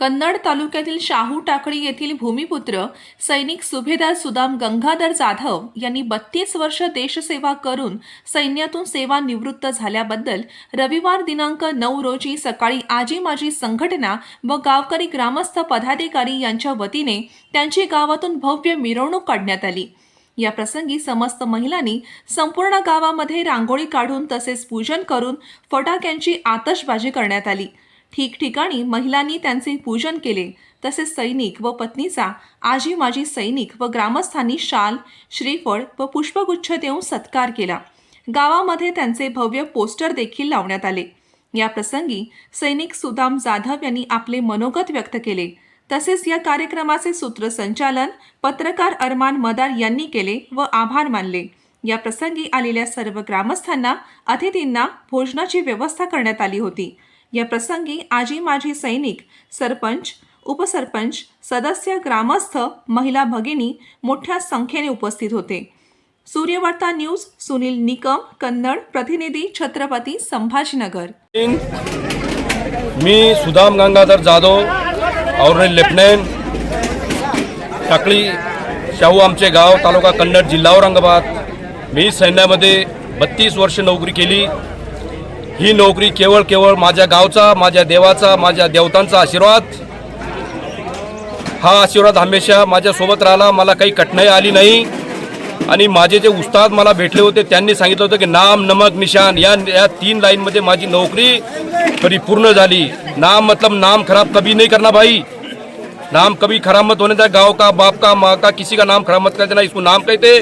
कन्नड तालुक्यातील शाहू टाकळी येथील भूमिपुत्र सैनिक सुभेदार सुदाम गंगाधर जाधव यांनी बत्तीस वर्ष देशसेवा करून सैन्यातून सेवा निवृत्त झाल्याबद्दल रविवार दिनांक नऊ रोजी सकाळी आजी माजी संघटना व गावकरी ग्रामस्थ पदाधिकारी यांच्या वतीने त्यांची गावातून भव्य मिरवणूक काढण्यात आली. या प्रसंगी समस्त महिलांनी संपूर्ण गावामध्ये रांगोळी काढून तसेच पूजन करून फटाक्यांची आतषबाजी करण्यात आली. ठिकठिकाणी महिलांनी त्यांचे पूजन केले. तसेच सैनिक व पत्नीचा आजी माजी सैनिक व ग्रामस्थांनी शाल श्रीफळ व पुष्पगुच्छ देऊन सत्कार केला. गावामध्ये त्यांचे भव्य पोस्टर देखील लावण्यात आले. या प्रसंगी सैनिक सुदाम जाधव यांनी आपले मनोगत व्यक्त केले. तसेच या कार्यक्रमाचे सूत्रसंचालन पत्रकार अरमान मदार यांनी केले व आभार मानले. या प्रसंगी आलेल्या सर्व ग्रामस्थांना अतिथींना भोजनाची व्यवस्था करण्यात आली होती. या प्रसंगी आजी माजी सैनिक सरपंच उपसरपंच सदस्य ग्रामस्थ महिला भगिनी मोठ्या संख्येने उपस्थित होते. सूर्यवार्ता न्यूज सुनील निकम कन्नड प्रतिनिधी छत्रपती संभाजीनगर. मी सुदाम गंगाधर जाधव और लेफ्टनंट टाकळी शाहू आमचे गाव तालुका कन्नड जिल्हा औरंगाबाद. मी सैन्यामध्ये बत्तीस वर्ष नोकरी केली. ही नोकरी केवळ केवळ माझ्या गावचा माझ्या देवाचा माझ्या देवतांचा आशीर्वाद. हा आशीर्वाद हमेशा माझ्यासोबत राहिला मला काही कठिनाई आली नाही. आणि माझे जे उस्ताद मला भेटले होते त्यांनी सांगितलं होतं की नाम नमक निशान या या तीन लाईनमध्ये माझी नोकरी परिपूर्ण झाली. नाम मतलब नाम खराब कभी नहीं करना भाई. नाम कभी खराब मत होने देना गांव का बाप का माँ का किसी का नाम खराब मत कर देना इसको नाम कहते।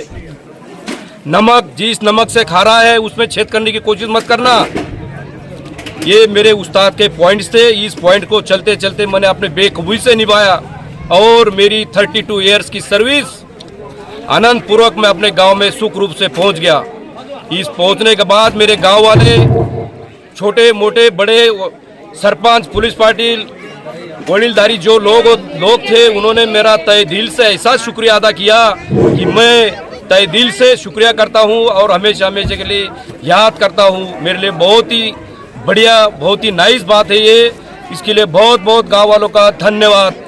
नमक जिस नमक से खा रहा है उसमें छेद करने की कोशिश मत करना। ये मेरे उस्ताद के पॉइंट्स थे। इस पॉइंट को चलते चलते मैंने अपने बेखूबी से निभाया और मेरी 32 इयर्स की सर्विस आनंद पूर्वक मैं अपने गाँव में सुख रूप से पहुँच गया। इस पहुँचने के बाद मेरे गाँव वाले छोटे, मोटे, बड़े, सरपंच, पुलिस पार्टी वडीलधारी जो लोग लोग थे, उन्होंने मेरा तय दिल से ऐसा शुक्रिया अदा किया कि मैं तय दिल से शुक्रिया करता हूँ और हमेशा हमेशा के लिए याद करता हूँ। मेरे लिए बहुत ही बढ़िया बहुत ही नाइस बात है ये। इसके लिए बहुत बहुत गांव वालों का धन्यवाद।